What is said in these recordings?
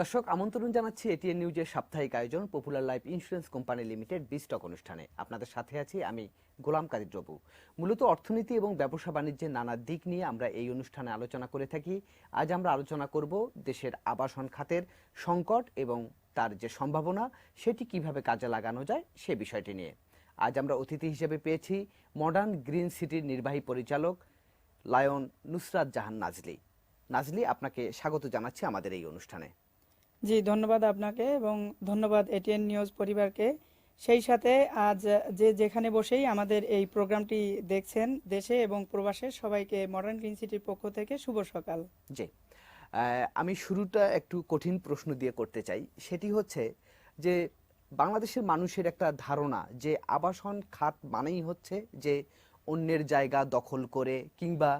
দর্শক, আমন্ত্রণ জানাচ্ছি এটিএন নিউজের সাপ্তাহিক আয়োজন popular life insurance company limited B stock অনুষ্ঠানে। আপনাদের সাথে আছি আমি গোলাম কাদির রবু মূলত অর্থনীতি এবং ব্যবসা বাণিজ্যের নানা দিক নিয়ে আমরা এই অনুষ্ঠানে আলোচনা করে থাকি। আজ আমরা আলোচনা করব দেশের আবাসন খাতের সংকট এবং তার যে সম্ভাবনা, সেটি কীভাবে কাজে লাগানো যায় সে বিষয়টি নিয়ে। আজ আমরা অতিথি হিসেবে পেয়েছি মডার্ন গ্রিন সিটির নির্বাহী পরিচালক লায়ন নুসরাত জাহান নাজলি। নাজলি, আপনাকে স্বাগত জানাচ্ছি আমাদের এই অনুষ্ঠানে। জি, ধন্যবাদ আপনাকে এবং ধন্যবাদ এটিএন নিউজ পরিবারকে। সেই সাথে আজ যে যেখানে বসেই আমাদের এই প্রোগ্রামটি দেখছেন দেশে এবং প্রবাসে, সবাইকে মডার্ন সিটির পক্ষ থেকে শুভ সকাল। জি। আমি শুরুটা একটু কঠিন প্রশ্ন দিয়ে করতে চাই। সেটি হচ্ছে যে, বাংলাদেশের মানুষের একটা ধারণা যে, আবাসন খাত মানেই হচ্ছে যে, অন্যের জায়গা দখল করে কিংবা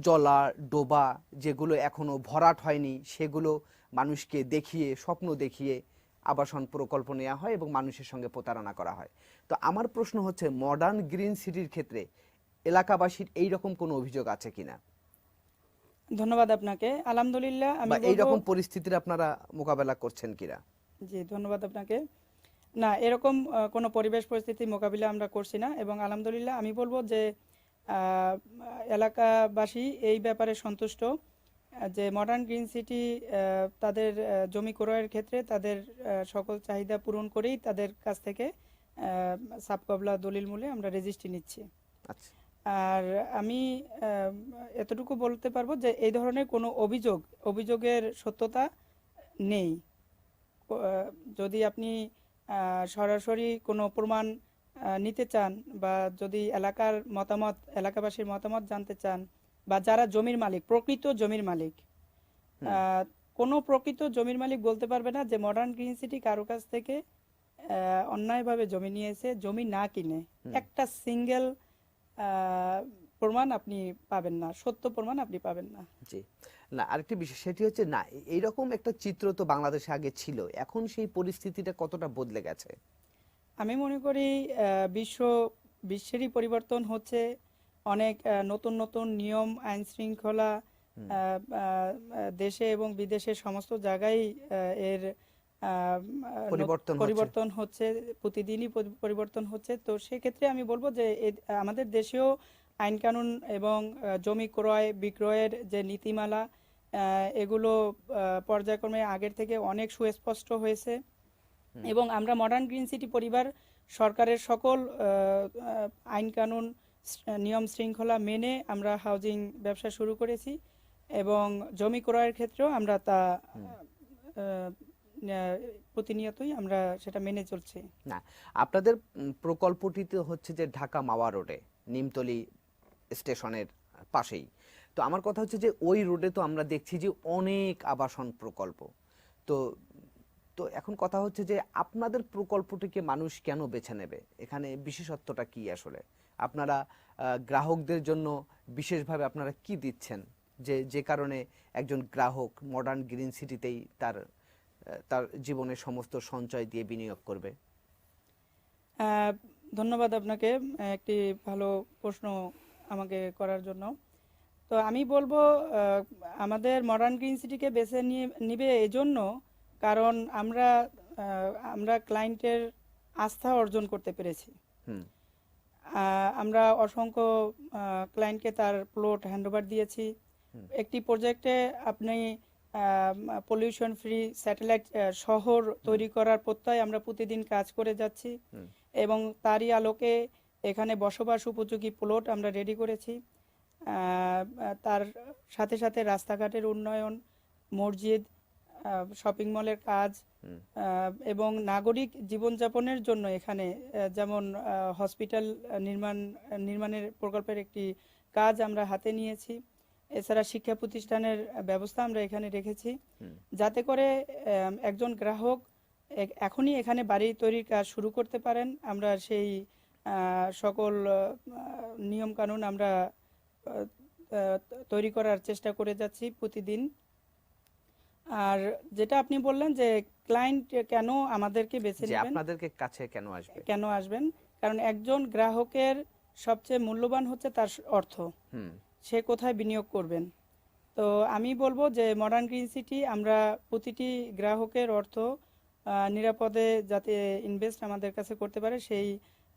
জলা ডোবা যেগুলো এখনও ভরাট হয়নি সেগুলো মানুষকে দেখিয়ে স্বপ্ন দেখিয়ে আবাসন প্রকল্প নেওয়া হয় এবং মানুষের সঙ্গে প্রতারণা করা হয়। তো আমার প্রশ্ন হচ্ছে মডার্ন গ্রিন সিটির ক্ষেত্রে এলাকাবাসীর এই রকম কোনো অভিযোগ আছে কিনা ধন্যবাদ আপনাকে। আলহামদুলিল্লাহ আমি বা বলবো- এইরকম পরিস্থিতির আপনারা মোকাবেলা করছেন কিনা জি ধন্যবাদ আপনাকে। না এরকম কোনো পরিবেশ পরিস্থিতি মোকাবিলা আমরা করছি না এবং আলহামদুলিল্লাহ আমি বলব যে এলাকাবাসী এই ব্যাপারে সন্তুষ্ট যে মডার্ন গ্রিন সিটি তাদের জমি ক্রয়ের ক্ষেত্রে তাদের সকল চাহিদা পূরণ করেই তাদের কাছ থেকে সাবকবলা দলিল মূলে আমরা রেজিস্ট্রি নিচ্ছি। আচ্ছা। আর আমি এতটুকু বলতে পারব যে এই ধরনের কোনো অভিযোগ অভিযোগের সত্যতা নেই। যদি আপনি সরাসরি কোনো প্রমাণ নিতে চান বা যদি এলাকার মতামত এলাকাবাসীর মতামত জানতে চান বা যারা জমির মালিক প্রকৃত জমির মালিক কোনো প্রকৃত জমির মালিক বলতে পারবে না যে মডার্ন গ্রিন সিটি কারও কাছ থেকে অন্যায়ভাবে জমি নিয়েছে জমি না কিনে। একটা সিঙ্গেল প্রমাণ আপনি পাবেন না সত্য প্রমাণ আপনি পাবেন না। জি। না আরেকটি বিষয় সেটি হচ্ছে না এইরকম একটা চিত্র তো বাংলাদেশে আগে ছিল। এখন সেই পরিস্থিতিটা কতটা বদলে গেছে? আমি মনে করি বিশ্ব বিশ্বেরই পরিবর্তন হচ্ছে। অনেক নতুন নতুন নিয়ম আইন শৃঙ্খলা দেশে এবং বিদেশে সমস্ত জায়গায় এর পরিবর্তন হচ্ছে। পরিবর্তন হচ্ছে প্রতিদিনই পরিবর্তন হচ্ছে। তো সেক্ষেত্রে আমি বলব যে আমাদের দেশেও আইন কানুন এবং জমি ক্রয় বিক্রয়ের যে নীতিমালা এগুলো পর্যায়ক্রমে আগের থেকে অনেক সুস্পষ্ট হয়েছে। এবং আমরা মডার্ন গ্রিন সিটি পরিবার সরকারের সকল আইন কানুন নিয়ম শৃঙ্খলা মেনে আমরা হাউজিং ব্যবসা শুরু করেছি এবং জমি ক্রয়ের ক্ষেত্রেও আমরা তা প্রতিনিয়তই আমরা সেটা মেনে চলছি। না আপনাদের প্রকল্পটিতে হচ্ছে যে ঢাকা মাওয়া রোডে নিমতলি স্টেশনের পাশেই। তো আমার কথা হচ্ছে যে ওই রোডে তো আমরা দেখছি যে অনেক আবাসন প্রকল্প। তো তো এখন কথা হচ্ছে যে আপনাদের প্রকল্পটিকে মানুষ কেন বেছে নেবে? এখানে বিশেষত্বটা কি আসলে? আপনারা গ্রাহকদের জন্য বিশেষভাবে আপনারা কি দিচ্ছেন? যে যে কারণে একজন গ্রাহক মডার্ন গ্রিন সিটিতেই তার তার জীবনের সমস্ত সঞ্চয় দিয়ে বিনিয়োগ করবে? ধন্যবাদ আপনাকে, একটি ভালো প্রশ্ন আমাকে করার জন্য। তো আমি বলব আমাদের মডার্ন গ্রিন সিটিকে বেছে নিয়ে, নিবে এজন্য কারণ আমরা আমরা ক্লায়েন্টের আস্থা অর্জন করতে পেরেছি। আমরা অসংখ্য ক্লায়েন্টকে তার প্লট হ্যান্ডওভার দিয়েছি। একটি প্রজেক্টে আপনি পলিউশন ফ্রি স্যাটেলাইট শহর তৈরি করার প্রত্যয় আমরা প্রতিদিন কাজ করে যাচ্ছি। এবং তারই আলোকে এখানে বসবাস উপযোগী প্লট আমরা রেডি করেছি। তার সাথে সাথে রাস্তাঘাটের উন্নয়ন মসজিদ শপিং মলের কাজ এবং নাগরিক জীবনযাপনের জন্য এখানে যেমন হসপিটাল নির্মাণ নির্মাণের প্রকল্পের একটি কাজ আমরা হাতে নিয়েছি। এছাড়া শিক্ষা প্রতিষ্ঠানের ব্যবস্থা আমরা এখানে রেখেছি। যাতে করে একজন গ্রাহক এখনই এখানে বাড়ি তৈরির কাজ শুরু করতে পারেন। আমরা সেই সকল নিয়ম কানুন আমরা তৈরি করার চেষ্টা করে যাচ্ছি প্রতিদিন। আর যেটা আপনি বললেন যে ক্লায়েন্ট কেন আমাদেরকে বেছে নেবেন আপনাদেরকে কাছে কেন আসবে? কেন আসবেন? কারণ একজন গ্রাহকের সবচেয়ে মূল্যবান হচ্ছে তার অর্থ। সে কোথায় বিনিয়োগ করবেন? তো আমি বলব যে মডার্ন গ্রিন সিটি আমরা প্রতিটি গ্রাহকের অর্থ নিরাপদে যাতে ইনভেস্ট আমাদের কাছে করতে পারে সেই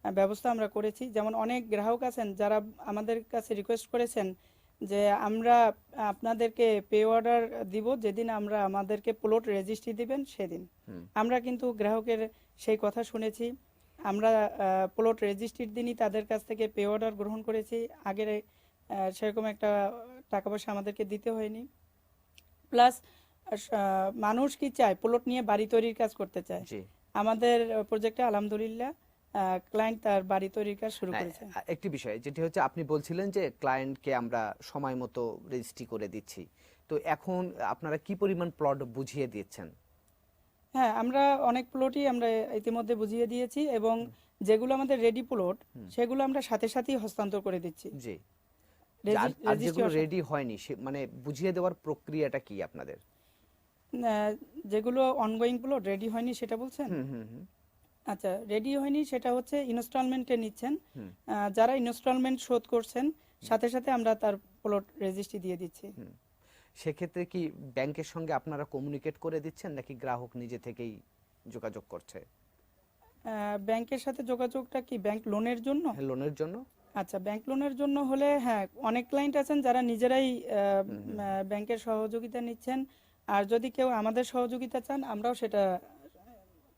ব্যবস্থা আমরা করেছি। যেমন অনেক গ্রাহক আছেন যারা আমাদের কাছে রিকোয়েস্ট করেছেন যে আমরা আপনাদেরকে পে অর্ডার দিব যেদিন আমরা আমাদেরকে প্লট রেজিস্ট্রি দিবেন সেদিন। আমরা কিন্তু গ্রাহকের সেই কথা শুনেছি। আমরা প্লট রেজিস্ট্রির দিনই তাদের কাছ থেকে পে অর্ডার গ্রহণ করেছি। আগের সেরকম একটা টাকা পয়সা আমাদেরকে দিতে হয়নি। প্লাস মানুষ কি চায়? প্লট নিয়ে বাড়ি তৈরির কাজ করতে চায়। আমাদের প্রজেক্টে আলহামদুলিল্লাহ ক্লায়েন্ট তার বাড়ি তৈরির কাজ শুরু করেছে। একটি বিষয় যেটি হচ্ছে আপনি বলছিলেন যে ক্লায়েন্টকে আমরা সময় মতো রেজিস্ট্রি করে দিচ্ছি। তো এখন আপনারা কি পরিমাণ প্লট বুঝিয়ে দিচ্ছেন? হ্যাঁ আমরা অনেক প্লটই আমরা ইতিমধ্যে বুঝিয়ে দিয়েছি এবং যেগুলো আমাদের রেডি প্লট সেগুলো আমরা সাথে সাথেই হস্তান্তর করে দিচ্ছি। জি। আর- যেগুলো রেডি হয়নি মানে বুঝিয়ে দেওয়ার প্রক্রিয়াটা কি আপনাদের? যেগুলো অনগোয়িং প্লট রেডি হয়নি সেটা বলছেন? হুম হুম। আচ্ছা রেডি হয়নি সেটা হচ্ছে ইনস্টলমেন্টে নিচ্ছেন। যারা ইনস্টলমেন্ট শোধ করছেন সাথে সাথে আমরা তার প্লট রেজিস্ট্রি দিয়ে দিচ্ছি। সেক্ষেত্রে কি ব্যাংকের সঙ্গে আপনারা কমিউনিকেট করে দিচ্ছেন নাকি গ্রাহক নিজে থেকেই যোগাযোগ করছে? ব্যাংকের সাথে যোগাযোগটা কি ব্যাংক লোনের জন্য? লোনের জন্য। আচ্ছা ব্যাংক লোনের জন্য হলে হ্যাঁ অনেক ক্লায়েন্ট আছেন যারা নিজেরাই ব্যাংকের সহযোগিতা নিচ্ছেন। আর যদি কেউ আমাদের সহযোগিতা চান আমরাও সেটা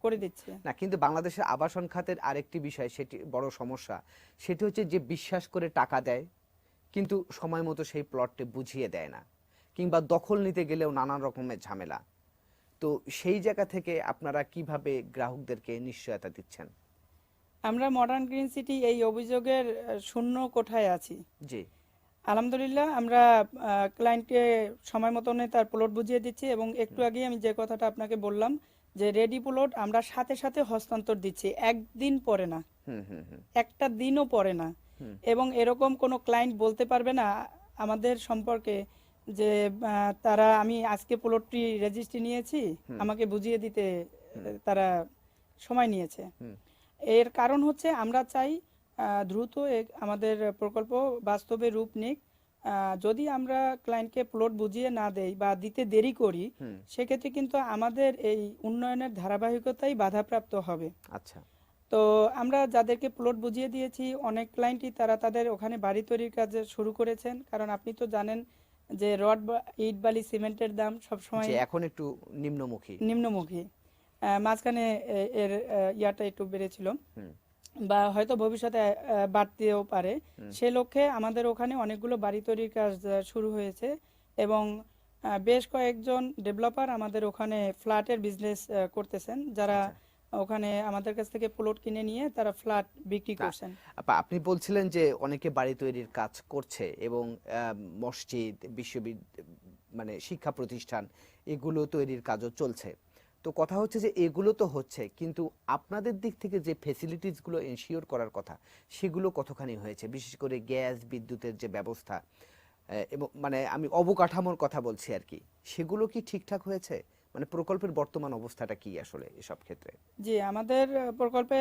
করে দিচ্ছে। না কিন্তু বাংলাদেশের আবাসন খাতের আরেকটি বিষয় সেটি বড় সমস্যা। সেটি হচ্ছে যে বিশ্বাস করে টাকা দেয় কিন্তু সময় মতো সেই প্লটটি বুঝিয়ে দেয় না কিংবা দখল নিতে গেলেও নানান রকমের ঝামেলা। তো সেই জায়গা থেকে আপনারা কীভাবে গ্রাহকদেরকে নিশ্চয়তা দিচ্ছেন? আমরা মডার্ন গ্রিন সিটি এই অভিযোগের শূন্য কোঠায় আছি। জি। আলহামদুলিল্লাহ আমরা ক্লায়েন্টকে সময় মতনে তার প্লট বুঝিয়ে দিচ্ছি এবং একটু আগে আমি যে কথাটা আপনাকে বললাম যে রেডি প্লট আমরা সাথে সাথে হস্তান্তর দিচ্ছি একদিন পরে না। একটা দিনও পরে না। এবং এরকম কোনো ক্লায়েন্ট বলতে পারবে না আমাদের সম্পর্কে যে তারা আমি আজকে প্লটটি রেজিস্ট্রি নিয়েছি আমাকে বুঝিয়ে দিতে তারা সময় নিয়েছে। এর কারণ হচ্ছে আমরা চাই দ্রুত আমাদের প্রকল্প বাস্তবে রূপ নিক। যদি আমরা ক্লায়েন্টকে প্লট বুঝিয়ে না দেই বা দিতে দেরি করি সেক্ষেত্রে কিন্তু আমাদের এই উন্নয়নের ধারাবাহিকতাই বাধাপ্রাপ্ত হবে। আচ্ছা। তো আমরা যাদেরকে প্লট বুঝিয়ে দিয়েছি অনেক ক্লায়েন্টই তারা তাদের ওখানে বাড়ি তৈরির কাজ শুরু করেছেন। কারণ আপনি তো জানেন যে রড ইট বালি সিমেন্টের দাম সবসময় এখন একটু নিম্নমুখী। নিম্নমুখী। মাঝখানে এর ইয়াটা একটু বেড়েছিল। বা হয়তো ভবিষ্যতে বাড়তেও পারে। সে লক্ষ্যে আমাদের ওখানে অনেকগুলো বাড়ি তৈরির কাজ শুরু হয়েছে এবং বেশ কয়েকজন ডেভেলপার আমাদের ওখানে ফ্ল্যাটের বিজনেস করতেছেন। যারা ওখানে আমাদের কাছ থেকে প্লট কিনে নিয়ে তারা ফ্ল্যাট বিক্রি করছেন। আপনি বলছিলেন যে অনেকে বাড়ি তৈরির কাজ করছে এবং মসজিদ বিশ্ববিদ্যালয় মানে শিক্ষা প্রতিষ্ঠান এগুলো তৈরির কাজও চলছে। তো কথা হচ্ছে যে এগুলো তো হচ্ছে কিন্তু আপনাদের দিক থেকে যে ফেসিলিটিসগুলো এনশিওর করার কথা সেগুলো কতখানি হয়েছে? বিশেষ করে গ্যাস বিদ্যুতের যে ব্যবস্থা এবং মানে আমি অবকাঠামোর কথা বলছি আর কি সেগুলো কি ঠিকঠাক হয়েছে? মানে প্রকল্পের বর্তমান অবস্থাটা কি আসলে এসব ক্ষেত্রে? জি আমাদের প্রকল্পে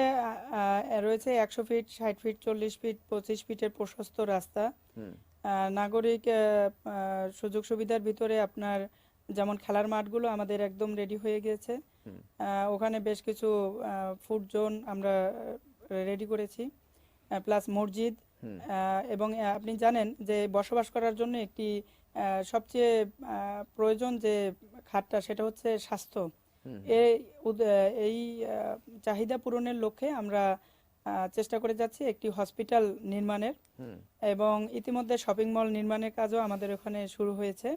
রয়েছে একশো ফিট ষাট ফিট চল্লিশ ফিট পঁচিশ ফিটের প্রশস্ত রাস্তা। নাগরিক সুযোগ সুবিধার ভিতরে আপনার যেমন খেলার মাঠগুলো আমাদের একদম রেডি হয়ে গিয়েছে। ওখানে বেশ কিছু ফুড জোন আমরা রেডি করেছি। প্লাস মসজিদ। এবং আপনি জানেন যে বসবাস করার জন্য একটি সবচেয়ে প্রয়োজন যে খাতটা সেটা হচ্ছে স্বাস্থ্য। এই এই চাহিদা পূরণের লক্ষ্যে আমরা চেষ্টা করে যাচ্ছি একটি হসপিটাল নির্মাণের। এবং ইতিমধ্যে শপিং মল নির্মাণের কাজও আমাদের ওখানে শুরু হয়েছে।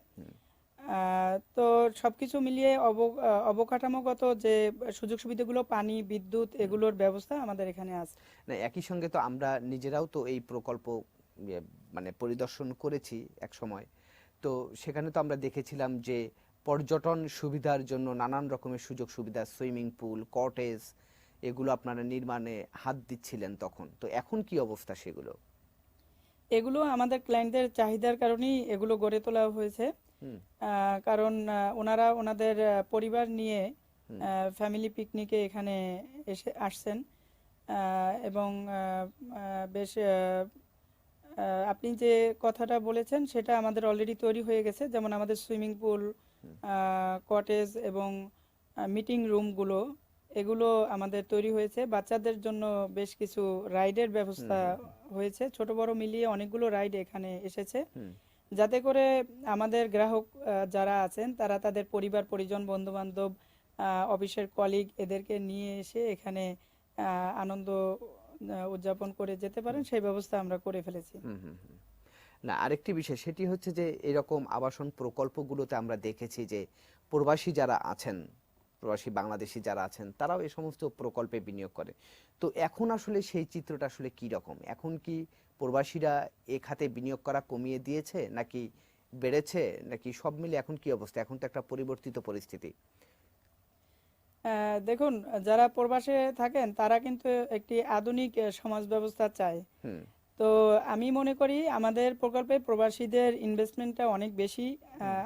আহ, সব কিছু মিলিয়ে অব- অবকাঠামোগত যে সুযোগ সুবিধাগুলো পানি বিদ্যুৎ এগুলোর ব্যবস্থা আমাদের এখানে আছে। একই সঙ্গে তো আমরা নিজেরাও তো এই প্রকল্প ইয়ে, মানে পরিদর্শন করেছি এক সময়। তো সেখানে তো আমরা দেখেছিলাম যে পর্যটন সুবিধার জন্য নানান রকমের সুযোগ সুবিধা সুইমিং পুল কটেজ এগুলো আপনারা নির্মাণে হাত দিচ্ছিলেন তখন। তো এখন কি অবস্থা সেগুলো? এগুলো আমাদের ক্লায়েন্টদের চাহিদার কারণেই এগুলো গড়ে তোলা হয়েছে। কারণ ওনারা ওনাদের পরিবার নিয়ে ফ্যামিলি পিকনিকে এখানে এসে আসছেন। এবং বেশ আপনি যে কথাটা বলেছেন সেটা আমাদের অলরেডি তৈরি হয়ে গেছে। যেমন আমাদের সুইমিং পুল কটেজ এবং মিটিং রুমগুলো এগুলো আমাদের তৈরি হয়েছে। বাচ্চাদের জন্য বেশ কিছু রাইডের ব্যবস্থা হয়েছে। ছোট বড় মিলিয়ে অনেকগুলো রাইড এখানে এসেছে। যাতে করে আমাদের গ্রাহক যারা আছেন তারা তাদের পরিবার পরিজন বন্ধুবান্ধব অফিসের কলিগ এদেরকে নিয়ে এসে এখানে আনন্দ উদযাপন করে যেতে পারেন সেই ব্যবস্থা আমরা করে ফেলেছি। না আরেকটি বিষয় সেটি হচ্ছে যে এরকম আবাসন প্রকল্পগুলোতে আমরা দেখেছি যে প্রবাসী যারা আছেন প্রবাসী বাংলাদেশি যারা আছেন তারাও এই সমস্ত প্রকল্পে বিনিয়োগ করে। তো এখন আসলে সেই চিত্রটা আসলে কি রকম? এখন কি প্রবাসীরা এ খাতে বিনিয়োগ করা কমিয়ে দিয়েছে নাকি বেড়েছে নাকি সব মিলে এখন কি অবস্থা? এখন তো একটা পরিবর্তিত পরিস্থিতি। দেখুন যারা প্রবাসে থাকেন তারা কিন্তু একটি আধুনিক সমাজ ব্যবস্থা চায়। হুম। তো আমি মনে করি আমাদের প্রকল্পে প্রবাসীদের ইনভেস্টমেন্টটা অনেক বেশি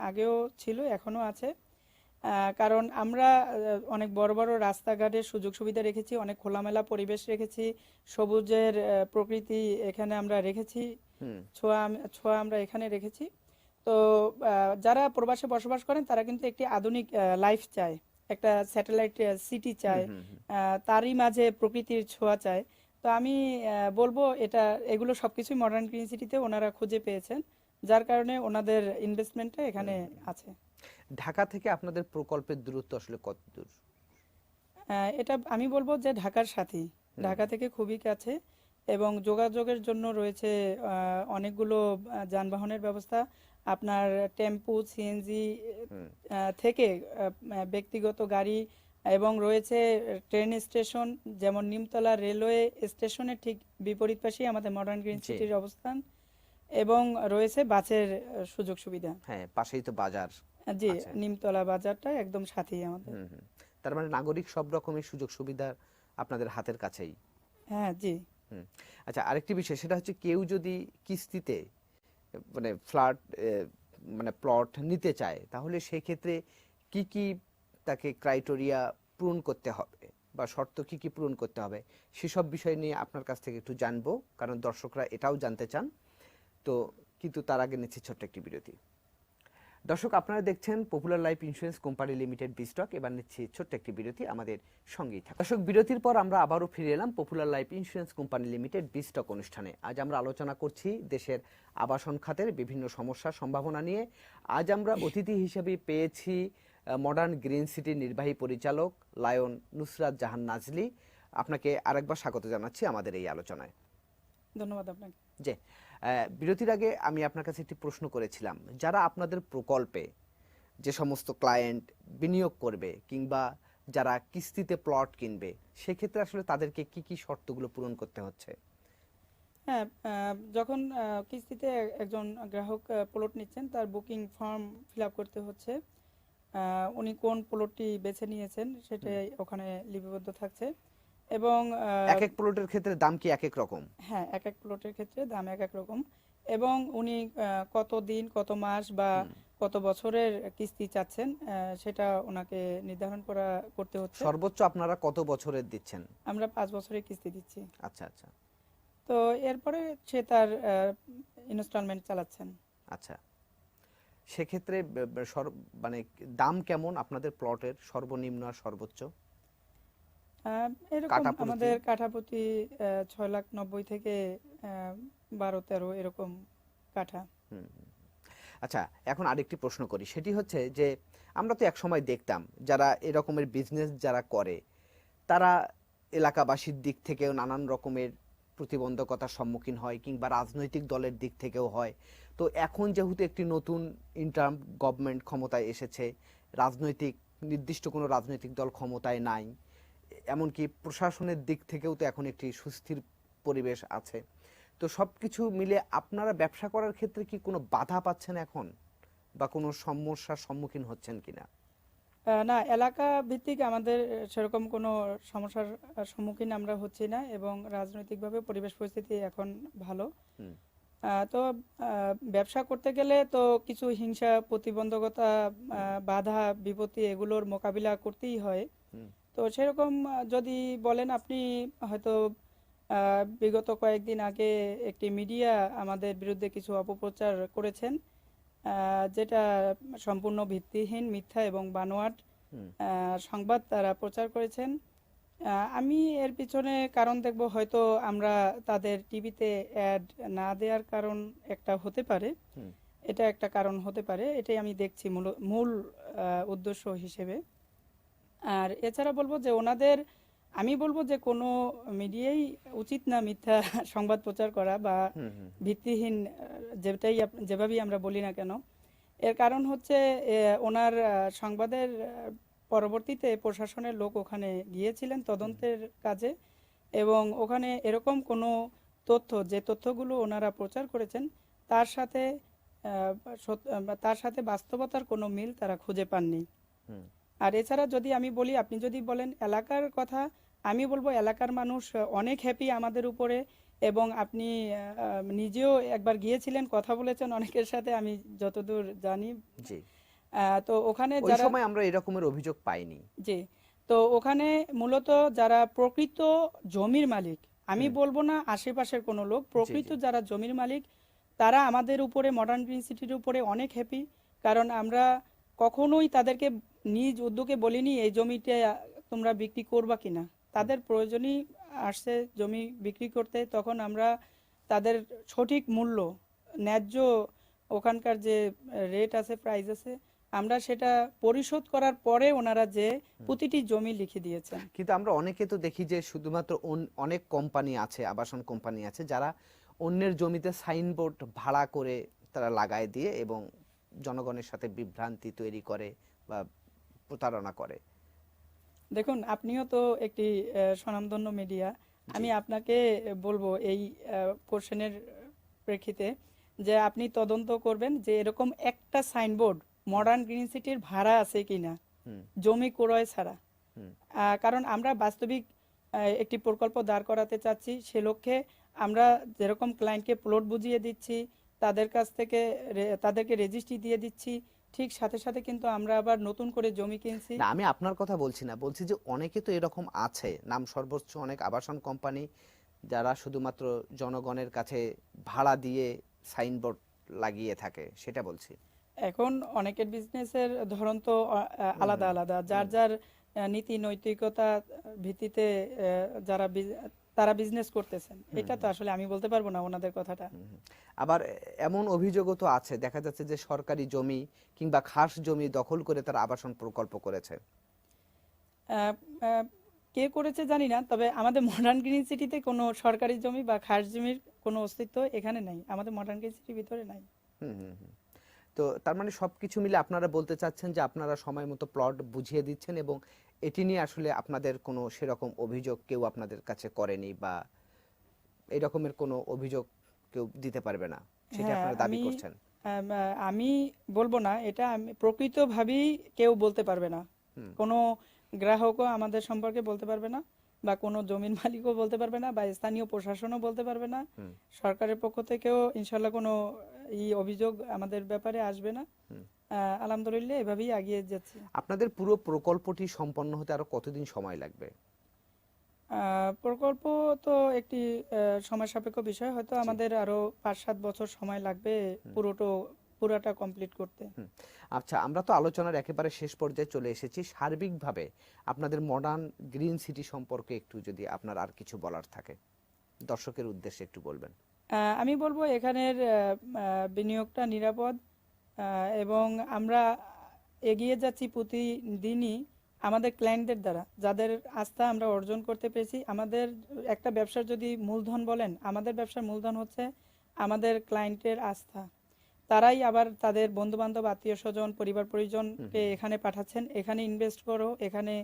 আগেও ছিল এখনও আছে। কারণ আমরা অনেক বড় বড় রাস্তাঘাটের সুযোগ সুবিধা রেখেছি অনেক খোলামেলা পরিবেশ রেখেছি সবুজের প্রকৃতি এখানে আমরা রেখেছি ছোঁয়া ছোঁয়া আমরা এখানে রেখেছি। তো যারা প্রবাসে বসবাস করেন তারা কিন্তু একটি আধুনিক লাইফ চায় একটা স্যাটেলাইট সিটি চায় তারই মাঝে প্রকৃতির ছোঁয়া চায়। তো আমি বলব এটা এগুলো সবকিছুই মডার্ন গ্রিন সিটিতে ওনারা খুঁজে পেয়েছেন যার কারণে ওনাদের ইনভেস্টমেন্টটা এখানে আছে। ঢাকা থেকে আপনাদের প্রকল্পের দূরত্ব আসলে কত দূর? এটা আমি বলব যে ঢাকার সাথেই ঢাকা থেকে খুবই কাছে এবং যোগাযোগের জন্য রয়েছে অনেকগুলো যানবাহনের ব্যবস্থা। আপনার টেম্পু সিএনজি থেকে ব্যক্তিগত গাড়ি এবং রয়েছে ট্রেন স্টেশন যেমন নিমতলা রেলওয়ে স্টেশনের ঠিক বিপরীত পাশেই আমাদের মডার্ন গ্রিন সিটির অবস্থান এবং রয়েছে বাসের সুযোগ সুবিধা। হ্যাঁ পাশেই তো বাজার। জি আচ্ছা। নিমতলা বাজারটা একদম সাথেই আমাদের। তার মানে নাগরিক সব রকমের সুযোগ সুবিধা আপনাদের হাতের কাছেই। হ্যাঁ জি। আচ্ছা আরেকটি বিষয় সেটা হচ্ছে কেউ যদি কিস্তিতে মানে ফ্ল্যাট মানে প্লট নিতে চায় তাহলে সেক্ষেত্রে কি কি তাকে ক্রাইটেরিয়া পূরণ করতে হবে? বা শর্ত কি কি পূরণ করতে হবে? সেসব বিষয় নিয়ে আপনার কাছ থেকে একটু জানব কারণ দর্শকরা এটাও জানতে চান। তো কিন্তু তার আগে নিচ্ছি ছোট্ট একটি বিরতি। দর্শক আপনারা দেখছেন popular life insurance company limited B stock এবার নিচ্ছি ছোট্ট একটি বিরতি আমাদের সঙ্গেই থাকুন। দর্শক বিরতির পর আমরা আবারও ফিরে এলাম popular life insurance company limited B stock অনুষ্ঠানে। আজ আমরা আলোচনা করছি দেশের আবাসন খাতের বিভিন্ন সমস্যা সম্ভাবনা নিয়ে। আজ আমরা অতিথি হিসেবে পেয়েছি মডার্ন গ্রিন সিটির নির্বাহী পরিচালক লায়ন নুসরাত জাহান নাজলি। আপনাকে আরেকবার স্বাগত জানাচ্ছি আমাদের এই আলোচনায়। ধন্যবাদ আপনাকে। যে আহ, বিরতির আগে আমি আপনার কাছে একটি প্রশ্ন করেছিলাম। যারা আপনাদের প্রকল্পে যে সমস্ত ক্লায়েন্ট বিনিয়োগ করবে কিংবা যারা কিস্তিতে প্লট কিনবে সেক্ষেত্রে আসলে তাদেরকে কি কি শর্তগুলো পূরণ করতে হচ্ছে? হ্যাঁ যখন কিস্তিতে একজন গ্রাহক প্লট নিচ্ছেন তার বুকিং ফর্ম ফিল আপ করতে হচ্ছে। উনি কোন প্লটটি বেছে নিয়েছেন সেটাই ওখানে লিপিবদ্ধ থাকছে। এবং এক এক প্লটের ক্ষেত্রে দাম কি এক এক রকম? হ্যাঁ এক এক প্লটের ক্ষেত্রে দাম এক এক রকম। এবং উনি কত দিন কত মাস বা কত বছরের কিস্তি চাচ্ছেন সেটা ওনাকে নির্ধারণ করা করতে হচ্ছে। সর্বোচ্চ আপনারা কত বছরের দিচ্ছেন? আমরা পাঁচ বছরের কিস্তি দিচ্ছি। আচ্ছা আচ্ছা। তো এরপরে সে তার ইনস্টলমেন্ট চালাচ্ছেন। আচ্ছা। সেক্ষেত্রে মানে দাম কেমন আপনাদের প্লটের? সর্বনিম্ন আর সর্বোচ্চ? এরকম? আমাদের কাঠাপ্রতি আহ, ছয় লাখ নব্বই থেকে বারো তেরো এরকম কাঠা। আচ্ছা এখন আরেকটি প্রশ্ন করি সেটি হচ্ছে যে আমরা তো এক সময় দেখতাম যারা এরকমের বিজনেস যারা করে তারা এলাকাবাসীর দিক থেকেও নানান রকমের প্রতিবন্ধকতার সম্মুখীন হয় কিংবা রাজনৈতিক দলের দিক থেকেও হয় তো এখন যেহেতু একটি নতুন ইন্টার্ম গভর্নমেন্ট ক্ষমতায় এসেছে রাজনৈতিক নির্দিষ্ট কোনো রাজনৈতিক দল ক্ষমতায় নাই এমনকি প্রশাসনের দিক থেকেও তো এখন একটি সুস্থির পরিবেশ আছে। তো সব কিছু মিলে আপনারা ব্যবসা করার ক্ষেত্রে কি কোনো বাধা পাচ্ছেন এখন? বা কোনো সমস্যার সম্মুখীন হচ্ছেন কিনা? আহ, না এলাকা ভিত্তিক আমাদের সেরকম কোনো সমস্যার সম্মুখীন আমরা হচ্ছি না এবং রাজনৈতিকভাবে পরিবেশ পরিস্থিতি এখন ভালো। তো ব্যবসা করতে গেলে তো কিছু হিংসা প্রতিবন্ধকতা বাধা বিপত্তি এগুলোর মোকাবিলা করতেই হয়। তো সেরকম যদি বলেন আপনি হয়তো বিগত কয়েকদিন আগে একটি মিডিয়া আমাদের বিরুদ্ধে কিছু অপপ্রচার করেছেন যেটা সম্পূর্ণ ভিত্তিহীন মিথ্যা এবং বানোয়াট সংবাদ তারা প্রচার করেছেন। আমি এর পিছনে কারণ দেখব হয়তো আমরা তাদের টিভিতে অ্যাড না দেওয়ার কারণ একটা হতে পারে। এটা একটা কারণ হতে পারে এটাই আমি দেখছি মূল মূল উদ্দেশ্য হিসেবে। আর এছাড়া বলব যে ওনাদের আমি বলব যে কোনো মিডিয়াই উচিত না মিথ্যা সংবাদ প্রচার করা বা ভিত্তিহীন যেটাই যেভাবেই আমরা বলি না কেন। এর কারণ হচ্ছে ওনার সংবাদের পরবর্তীতে প্রশাসনের লোক ওখানে গিয়েছিলেন তদন্তের কাজে এবং ওখানে এরকম কোনো তথ্য যে তথ্যগুলো ওনারা প্রচার করেছেন তার সাথে তার সাথে বাস্তবতার কোনো মিল তারা খুঁজে পাননি। আর এছাড়া যদি আমি বলি আপনি যদি বলেন এলাকার কথা আমি বলব এলাকার মানুষ অনেক হ্যাপি আমাদের উপরে এবং আপনি নিজেও একবার গিয়েছিলেন কথা বলেছেন অনেকের সাথে আমি যতদূর জানি। জি। তো ওখানে যারা সময় আমরা এরকমের অভিযোগ পাইনি। জি। তো ওখানে মূলত যারা প্রকৃত জমির মালিক আমি বলব না আশেপাশের কোনো লোক প্রকৃত যারা জমির মালিক তারা আমাদের উপরে মডার্ন গ্রিন সিটির উপরে অনেক হ্যাপি কারণ আমরা কখনোই তাদেরকে নিজ উদ্যোগে বলিনি, এই জমিটা তোমরা বিক্রি করবা কিনা? তাদের প্রয়োজনই আসছে জমি বিক্রি করতে। তখন আমরা তাদের সঠিক মূল্য, ন্যায্য ওখানকার যে রেট আছে প্রাইস আছে, আমরা সেটা পরিশোধ করার পরে ওনারা যে প্রতিটি জমি লিখে দিয়েছেন। কিন্তু আমরা অনেকে তো দেখি যে শুধুমাত্র অনেক কোম্পানি আছে, আবাসন কোম্পানি আছে, যারা অন্যের জমিতে সাইনবোর্ড ভাড়া করে তারা লাগায় দিয়ে এবং জনগণের সাথে বিভ্রান্তি তৈরি করে বা প্রতারণা করে। দেখুন আপনিও তো একটি স্বনামধন্য মিডিয়া আমি আপনাকে বলব এই কোশ্চেনের প্রেক্ষিতে যে আপনি তদন্ত করবেন যে এরকম একটা সাইনবোর্ড মডার্ন গ্রিন সিটির ভাড়া আছে কিনা। জমি ক্রয় ছাড়া। আহ, কারণ আমরা বাস্তবিক একটি প্রকল্প দাঁড় করাতে চাচ্ছি। সে লক্ষ্যে আমরা যেরকম ক্লায়েন্টকে প্লট বুঝিয়ে দিচ্ছি তাদের কাছ থেকে তাদেরকে রেজিস্ট্রি দিয়ে দিচ্ছি ঠিক সাথে সাথে কিন্তু আমরা আবার নতুন করে জমি কিনছি। না আমি আপনার কথা বলছি না বলছি যে অনেকে তো এরকম আছে নাম সর্বোচ্চ অনেক আবাসন কোম্পানি যারা শুধুমাত্র জনগণের কাছে ভাড়া দিয়ে সাইনবোর্ড লাগিয়ে থাকে সেটা বলছি। এখন অনেকের বিজনেসের ধরন তো আলাদা আলাদা। যার যার নীতি নৈতিকতা ভিত্তিতে যারা তারা বিজনেস করতেছেন। এটা তো আসলে আমি বলতে পারব না ওনাদের কথাটা। আবার এমন অভিযোগও তো আছে দেখা যাচ্ছে যে সরকারি জমি কিংবা খাস জমি দখল করে তারা আবাসন প্রকল্প করেছে। কে করেছে জানি না তবে আমাদের মডার্ন গ্রিন সিটিতে কোনো সরকারি জমি বা খাস জমির কোনো অস্তিত্ব এখানে নাই। আমাদের মডার্ন গ্রিন সিটির ভিতরে নাই। হুম হুম। তো তার মানে সবকিছু মিলে আপনারা বলতে চাচ্ছেন যে আপনারা সময় মতো প্লট বুঝিয়ে দিচ্ছেন এবং এটি নিয়ে আসলে আপনাদের কোনো সেরকম অভিযোগ কেউ আপনাদের কাছে করেনি বা এরকমের কোনো অভিযোগ কেউ দিতে পারবে না সেটা হ্যাঁ, আপনারা দাবি আমি- করছেন? আমি বলব না এটা আমি প্রকৃতভাবেই কেউ বলতে পারবে না। কোনো গ্রাহকও আমাদের সম্পর্কে বলতে পারবে না বা কোনো জমির মালিকও বলতে পারবে না বা স্থানীয় প্রশাসনও বলতে পারবে না। সরকারের পক্ষ থেকেও ইনশাল্লাহ কোনো এই অভিযোগ আমাদের ব্যাপারে আসবে না। আলহামদুলিল্লাহ এভাবেই এগিয়ে যাচ্ছি। আপনাদের পুরো প্রকল্পটি সম্পন্ন হতে আরও কতদিন সময় লাগবে? প্রকল্প তো একটি সময় সাপেক্ষ বিষয়। হয়তো আমাদের আরও পাঁচ সাত বছর সময় লাগবে পুরোটো পুরাটা কমপ্লিট করতে। আচ্ছা আমরা তো আলোচনার একেবারে শেষ পর্যায়ে চলে এসেছি। সার্বিকভাবে আপনাদের মডার্ন গ্রিন সিটি সম্পর্কে একটু যদি আপনার আর কিছু বলার থাকে দর্শকের উদ্দেশ্যে একটু বলবেন। আমি বলব এখানের বিনিয়োগটা নিরাপদ এবং আমরা এগিয়ে যাচ্ছি প্রতিদিনই আমাদের ক্লায়েন্টদের দ্বারা। যাদের আস্থা আমরা অর্জন করতে পেরেছি আমাদের একটা ব্যবসার যদি মূলধন বলেন আমাদের ব্যবসার মূলধন হচ্ছে আমাদের ক্লায়েন্টের আস্থা। তারাই আবার তাদের বন্ধু বান্ধব আত্মীয় স্বজন পরিবার পরিজনকে এখানে পাঠাচ্ছেন এখানে ইনভেস্ট করো এখানে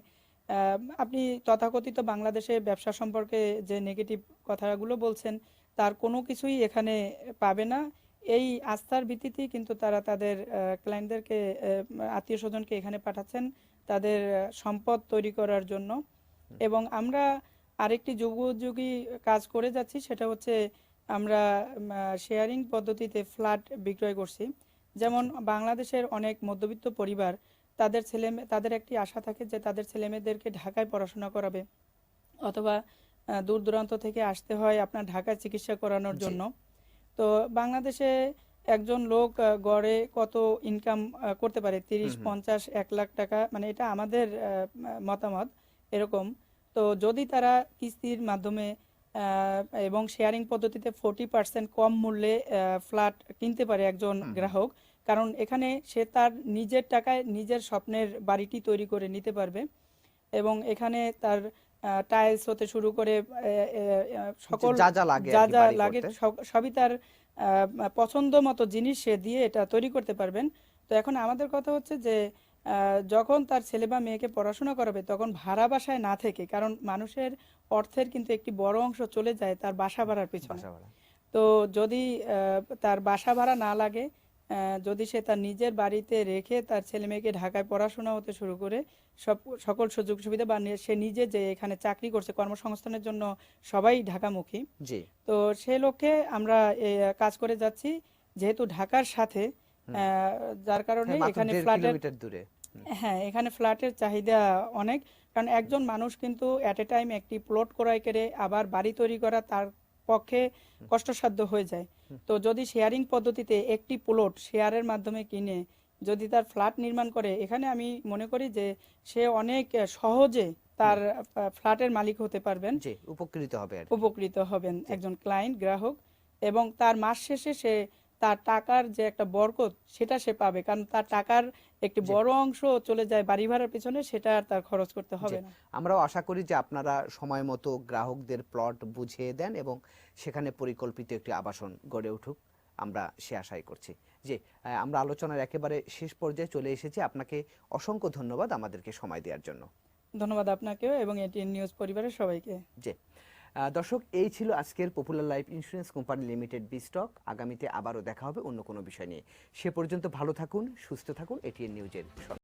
আপনি তথাকথিত বাংলাদেশে ব্যবসা সম্পর্কে যে নেগেটিভ কথাগুলো বলছেন তার কোনো কিছুই এখানে পাবে না। এই আস্থার ভিত্তিতেই কিন্তু তারা তাদের ক্লায়েন্টদেরকে আত্মীয় স্বজনকে এখানে পাঠাচ্ছেন তাদের সম্পদ তৈরি করার জন্য। এবং আমরা আরেকটি যুগোপযোগী কাজ করে যাচ্ছি সেটা হচ্ছে আমরা শেয়ারিং পদ্ধতিতে ফ্ল্যাট বিক্রয় করছি। যেমন বাংলাদেশের অনেক মধ্যবিত্ত পরিবার তাদের ছেলে তাদের একটি আশা থাকে যে তাদের ছেলেমেয়েদেরকে ঢাকায় পড়াশোনা করাবে। অথবা দূর দূরান্ত থেকে আসতে হয় আপনার ঢাকায় চিকিৎসা করানোর জন্য তো বাংলাদেশে একজন লোক গড়ে কত ইনকাম করতে পারে তিরিশ। পঞ্চাশ এক লাখ টাকা মানে এটা আমাদের মতামত এরকম তো যদি তারা কিস্তির মাধ্যমে এবং শেয়ারিং পদ্ধতিতে ফোর্টি পার্সেন্ট কম মূল্যে ফ্ল্যাট কিনতে পারে একজন। গ্রাহক কারণ এখানে সে তার নিজের টাকায় নিজের স্বপ্নের বাড়িটি তৈরি করে নিতে পারবে এবং এখানে তার টাইলস হতে শুরু করে সকল যা যা লাগে যা যা লাগে সবই তার পছন্দ মতো জিনিস সে দিয়ে এটা তৈরি করতে পারবেন। তো এখন আমাদের কথা হচ্ছে যে আহ, যখন তার ছেলে বা মেয়েকে পড়াশোনা করাবে তখন ভাড়া বাসায় না থেকে কারণ মানুষের অর্থের কিন্তু একটি বড় অংশ চলে যায় তার বাসা ভাড়ার পিছনে। তো যদি আহ, তার বাসা ভাড়া না লাগে যদি সে তার নিজের বাড়িতে রেখে তার ছেলে মেয়েকে ঢাকায় পড়াশোনা হতে শুরু করে সব সকল সুযোগ সুবিধা বা সে নিজে যে এখানে চাকরি করছে কর্মসংস্থানের জন্য সবাই ঢাকামুখী। জি। তো সেই লক্ষ্যে আমরা কাজ করে যাচ্ছি। যেহেতু ঢাকার সাথে যার কারণে এখানে ফ্ল্যাটের দূরে। হ্যাঁ এখানে ফ্ল্যাটের চাহিদা অনেক। কারণ একজন মানুষ কিন্তু অ্যাট এ টাইম একটি প্লট ক্রয় করে আবার বাড়ি তৈরি করা তার পক্ষে কষ্টসাধ্য হয়ে যায়। তো যদি শেয়ারিং পদ্ধতিতে একটি প্লট শেয়ারের মাধ্যমে কিনে যদি তার ফ্ল্যাট নির্মাণ করে এখানে আমি মনে করি যে সে অনেক সহজে তার ফ্ল্যাটের মালিক হতে পারবেন। উপকৃত হবে উপকৃত হবেন একজন ক্লায়েন্ট গ্রাহক এবং তার মাস শেষে সে তার টাকার যে একটা বরকত সেটা সে পাবে। কারণ তার টাকার একটি বড় অংশ চলে যায় বাড়ি ভাড়ার পিছনে সেটা আর তার খরচ করতে হবে না। আমরাও আশা করি যে আপনারা সময় মতো গ্রাহকদের প্লট বুঝিয়ে দেন এবং সেখানে পরিকল্পিত একটি আবাসন গড়ে উঠুক। আমরা সে আশাই করছি। যে আমরা আলোচনার একেবারে শেষ পর্যায়ে চলে এসেছি। আপনাকে অসংখ্য ধন্যবাদ আমাদেরকে সময় দেওয়ার জন্য। ধন্যবাদ আপনাকেও এবং এটিএন নিউজ পরিবারের সবাইকে। জি। দর্শক, এই ছিল আজকের popular life insurance company limited B stock আগামীতে আবারও দেখা হবে অন্য কোনো বিষয় নিয়ে। সে পর্যন্ত ভালো থাকুন, সুস্থ থাকুন এটিএন নিউজের